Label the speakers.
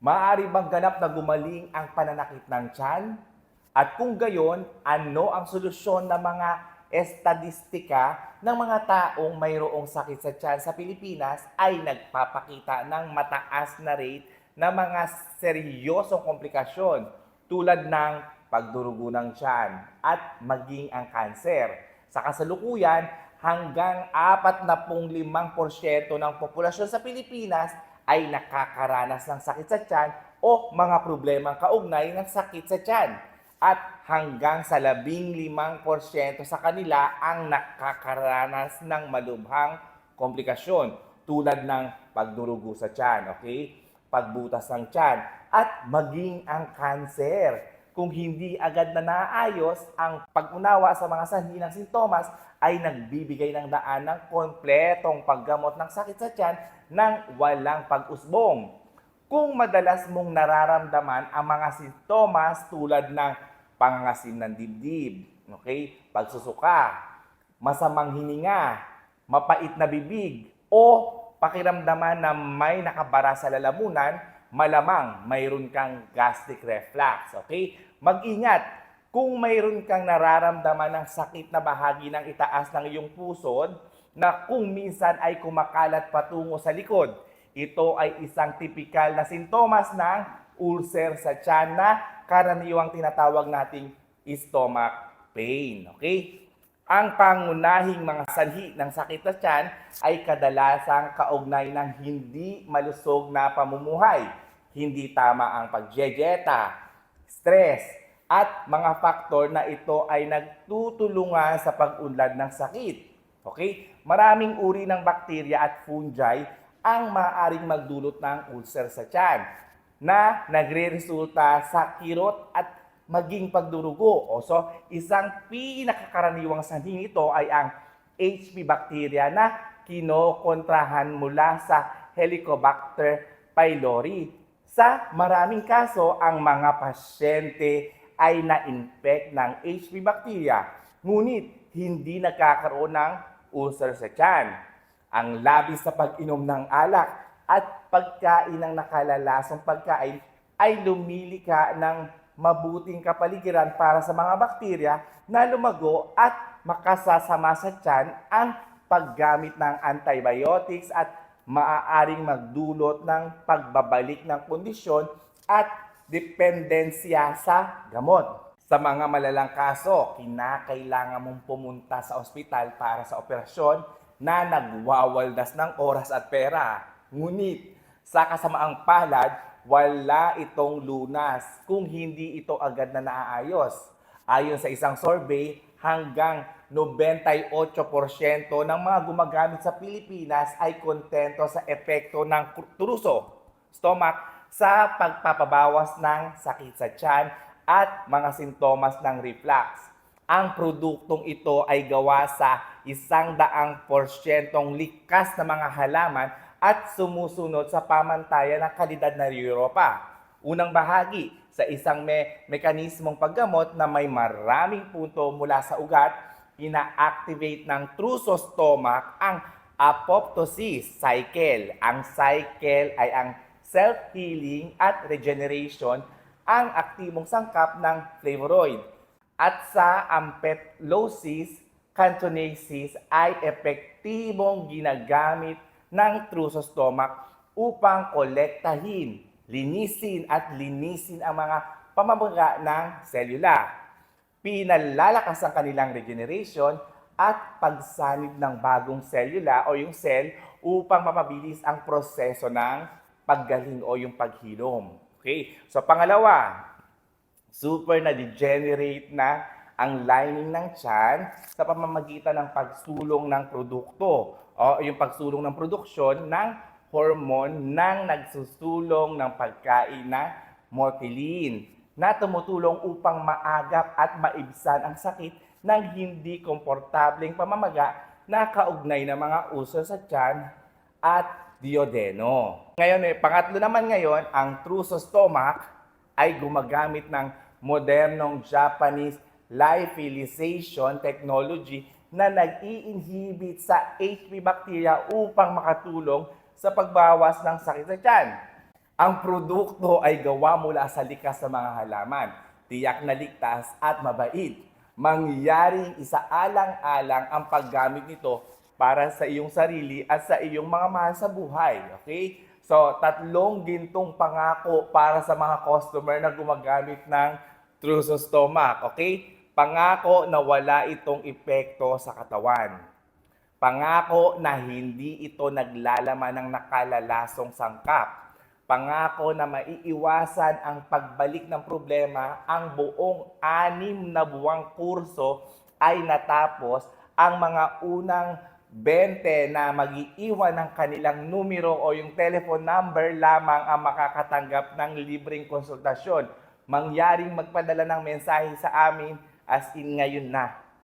Speaker 1: Maaari bang ganap na gumaling ang pananakit ng tiyan? At kung gayon, ano ang solusyon ng mga estadistika ng mga taong mayroong sakit sa tiyan sa Pilipinas ay nagpapakita ng mataas na rate ng mga seryosong komplikasyon tulad ng pagdurugo ng tiyan at maging ang kanser. Sa kasalukuyan, hanggang 45% ng populasyon sa Pilipinas ay nakakaranas ng sakit sa tiyan o mga problemang kaugnay ng sakit sa tiyan. At hanggang sa 15% sa kanila ang nakakaranas ng malubhang komplikasyon tulad ng pagdurugo sa tiyan, okay? Pagbutas ng tiyan at maging ang kanser. Kung hindi agad na naayos, ang pag-unawa sa mga sanhi ng sintomas ay nagbibigay ng daan ng kompletong paggamot ng sakit sa tiyan ng walang pag-usbong. Kung madalas mong nararamdaman ang mga sintomas tulad ng pangangasim ng dibdib, okay? pagsusuka, masamang hininga, mapait na bibig, o pakiramdaman na may nakabara sa lalamunan, malamang mayroon kang gastric reflux. Okay? Mag-ingat kung mayroon kang nararamdaman ng sakit na bahagi ng itaas ng iyong pusod na kung minsan ay kumakalat patungo sa likod. Ito ay isang tipikal na sintomas ng ulcer sa tiyan na karaniwang tinatawag nating stomach pain. Okay? Ang pangunahing mga sanhi ng sakit sa tiyan ay kadalasang kaugnay ng hindi malusog na pamumuhay, hindi tama ang pagjejeta, stress, at mga faktor na ito ay nagtutulungan sa pag-unlad ng sakit. Okay? Maraming uri ng bakterya at fungi ang maaaring magdulot ng ulcer sa tiyan na nagre-resulta sa kirot at maging pagdurugo. O so, isang pinakakaraniwang sanhi nito ay ang HP bacteria na kinokontrahan mula sa Helicobacter pylori. Sa maraming kaso, ang mga pasyente ay na-infect ng HP bacteria, ngunit hindi nagkakaroon ng ulcer sa tiyan. Ang labis sa pag-inom ng alak at pagkain ng nakalalasong pagkain ay lumilika ng mabuting kapaligiran para sa mga bakterya na lumago at makasasama sa tiyan ang paggamit ng antibiotics at maaaring magdulot ng pagbabalik ng kondisyon at dependensya sa gamot. Sa mga malalang kaso, kinakailangan mong pumunta sa ospital para sa operasyon na nagwawaldas ng oras at pera. Ngunit, sa kasamaang palad, wala itong lunas kung hindi ito agad na naaayos. Ayon sa isang survey, hanggang 98% ng mga gumagamit sa Pilipinas ay kontento sa epekto ng turuso, stomach, sa pagpapabawas ng sakit sa tiyan at mga sintomas ng reflux. Ang produktong ito ay gawa sa isang daang porsyentong likas na mga halaman at sumusunod sa pamantayan ng kalidad ng Europa. Unang bahagi sa isang me mekanismong paggamot na may maraming punto mula sa ugat, ina-activate ng trusostomach ang apoptosis cycle. Ang cycle ay ang self-healing at regeneration ang aktibong sangkap ng flavonoid. At sa ampetlosis cantonesis ay epektibong ginagamit ng trusostomach upang kolektahin, linisin at linisin ang mga pamamaga ng selula. Pinalalakas ang kanilang regeneration at pagsanib ng bagong selula o yung cell upang mapabilis ang proseso ng paggaling o yung paghilom. Okay? So pangalawa, super na degenerate na ang lining ng tiyan sa pamamagitan ng pagsulong ng produkto o yung pagsulong ng produksyon ng hormone ng nagsusulong ng pagkain na motilin na tumutulong upang maagap at maibsan ang sakit ng hindi komportableng pamamaga na kaugnay ng mga uso sa tiyan at diodeno. Ngayon, eh, pangatlo naman ngayon, ang Trusostomach ay gumagamit ng modernong Japanese lyophilization technology na nag-i-inhibit sa HP bacteria upang makatulong sa pagbawas ng sakit sa tiyan. Ang produkto ay gawa mula sa likas na mga halaman, tiyak na ligtas at mabait. Mangyaring isaalang-alang ang paggamit nito para sa iyong sarili at sa iyong mga mahal sa buhay. Okay? So, tatlong gintong pangako para sa mga customer na gumagamit ng Truso Stomach. Okay? Pangako na wala itong epekto sa katawan. Pangako na hindi ito naglalaman ng nakalalasong sangkap. Pangako na maiiwasan ang pagbalik ng problema, ang buong anim na buwang kurso ay natapos ang mga unang 20 na mag-iiwan ng kanilang numero o yung telephone number lamang ang makakatanggap ng libreng konsultasyon. Mangyaring magpadala ng mensahe sa amin as in ngayon na.